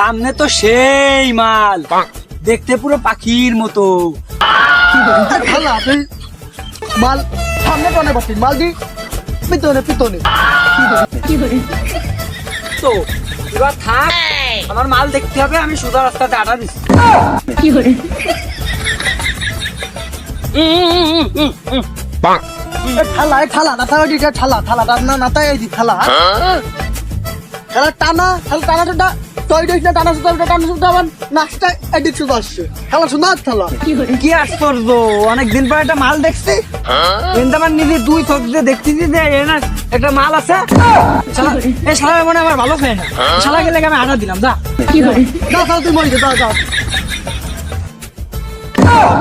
সামনে তো সেই মাল। দেখতে পুরো পাখির মতো। খালা মাল সামনে টনে পাচ্ছিস মাল দি পিতনে পিতনে। তো এবার থাক আমার মাল দেখতে হবে আমি সোজা রাস্তাতে আটা দিচ্ছি। ঠালা এ ঠালা ঠালা ঠালা না না ঠালা খেলা। টানা টানা টুটা তৈ দিস না টানা সুতা টানা সুতা নাচটা এদিক শুধু আসছে। খেলা খেলা। কি আশ্চর্য অনেকদিন পর একটা মাল দেখছি। কিন্তু আমার নিজে দুই চোখ দিয়ে দেখতেছি যে না একটা মাল আছে। এই শালা মনে আমার ভালো ফ্রেন্ড শালা গেলে আমি আটা দিলাম? যা। না খেলা তুই যা যা।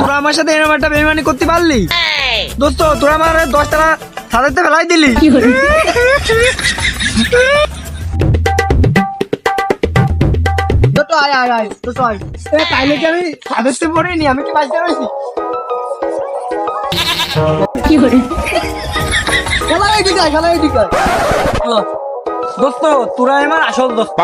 তোরা আমার সাথে এরকম একটা বেমানি করতে পারলি? দোস্ত তোরা আমার দশ টাকা সাজাতে ফেলাই দিলি। আয় আয় আয় তো আয়। এ, তাইলে কি আমি সাজাতে পড়িনি? আমি কি বাঁচতে পারছি খেলা এইদিকে আয় খেলা এইদিকে আয়। দোস্ত তোরা আমার আসল দোস্ত।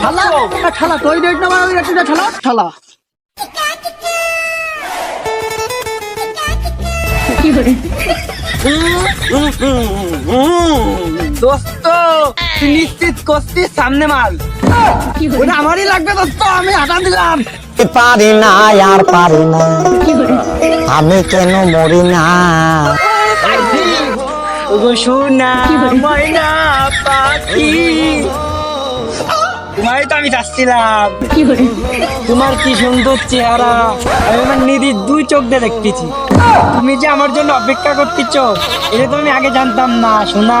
খেলা? এ খেলা তৈ দিস না আমার ওই একটা খেলা? খেলা। দোস্ত তুই নিশ্চিত করছিস সামনে মাল? ওটা আমারই লাগবে দোস্ত আমি হাঁটা দিলাম। পারি না আর পারি না। আমি কেন মরি না? সোনা ময়না পাখি। তোমারই তো আমি যাচ্ছিলাম তোমার কি সুন্দর চেহারা? আমি আমার নিধির দুই চোখ দিয়ে দেখতেছি। তুমি যে আমার জন্য অপেক্ষা করতেছ এটা তো আমি আগে জানতাম না সোনা।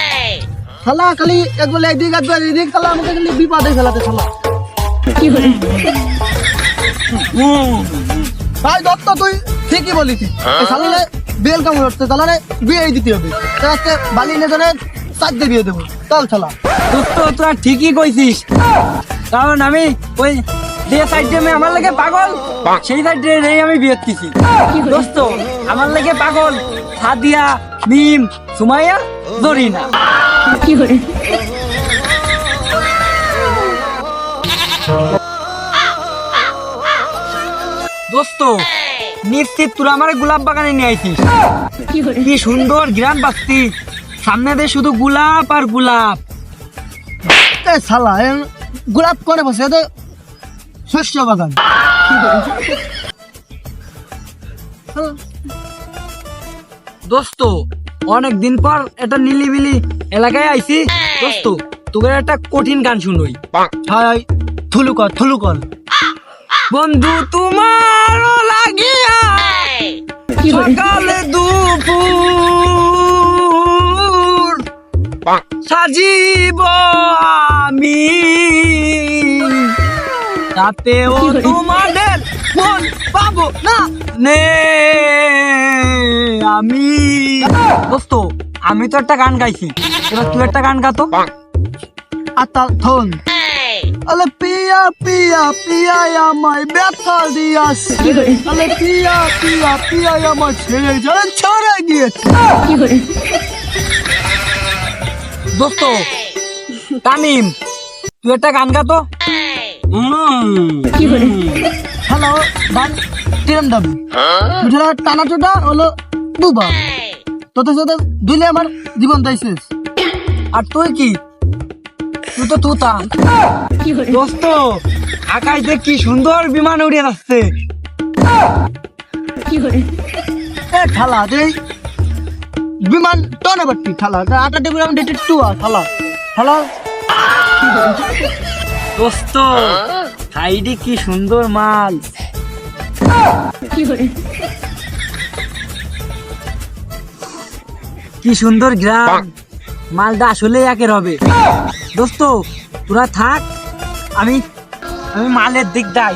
খেলা খালি একবার একদিক একবার এদিক খেলা আমাকে খালি বিপদে ফেলাতে খেলা ভাই দত্ত তুই ঠিকই বলিস সালালে বিয়ের কামড় হচ্ছে তাহলে বিয়ে দিতে হবে। তো আজকে বালি চার দিয়ে বিয়ে দেবো। চল খেলা দোস্ত তোরা ঠিকই কইছিস। কারণ আমি ওই যে সাইডে আমি আমার লাগে পাগল সেই সাইডে আমি বিয়ে দিছি। দোস্ত আমার লেগে পাগল, সাদিয়া মিম সুমাইয়া, জরিনা। দোস্ত, নিশ্চিত তোরা আমার গোলাপ বাগানে নিয়ে আইছিস। কি সুন্দর গ্রাম পাচ্ছি সামনে দিয়ে শুধু গোলাপ আর গোলাপ। এ গোলাপ করে বসে? তো শস্য বাগান। দোস্ত অনেক দিন পর একটা নিলিবিলি এলাকায় আইছি। দোস্ত তোকে একটা কঠিন গান শুনোই হাই থুলু কর থুলু কর। বন্ধু তোমার লাগিয়া সকালে দুপুর সাজিব আমি। তাতেও তোমাদের মন পাবো না। নে আমি। দোস্ত আমি তো একটা গান গাইছি। এবার তুই একটা গান গাতো আতা থন আলে পিয়া পিয়া পিয়া আমায় ব্যথা দিয়াছে। আলে পিয়া পিয়া পিয়া আমার ছেড়ে যারা ছড়ে গিয়েছে দোস্ত তামিম তুই একটা গান গাতো হ্যালো ডান দাবি বুঝলা টানা চোটা হলো দুবা তোদের সাথে দুইলে আমার জীবন তাই শেষ। আর তুই কি? তুই তো তুতা। দোস্ত, আকাশ দেখ কি সুন্দর বিমান উড়ে যাচ্ছে। ঠালা যে বিমান টনে বাট্টি ঠালা আটা টেবিল আমি ডেটে টু ঠালা ঠালা দোস্ত সাইডে কি সুন্দর মাল। কি সুন্দর গ্রাম। মালদা আসলে একের হবে। দোস্ত তোরা থাক। আমি আমি মালের দিক দাই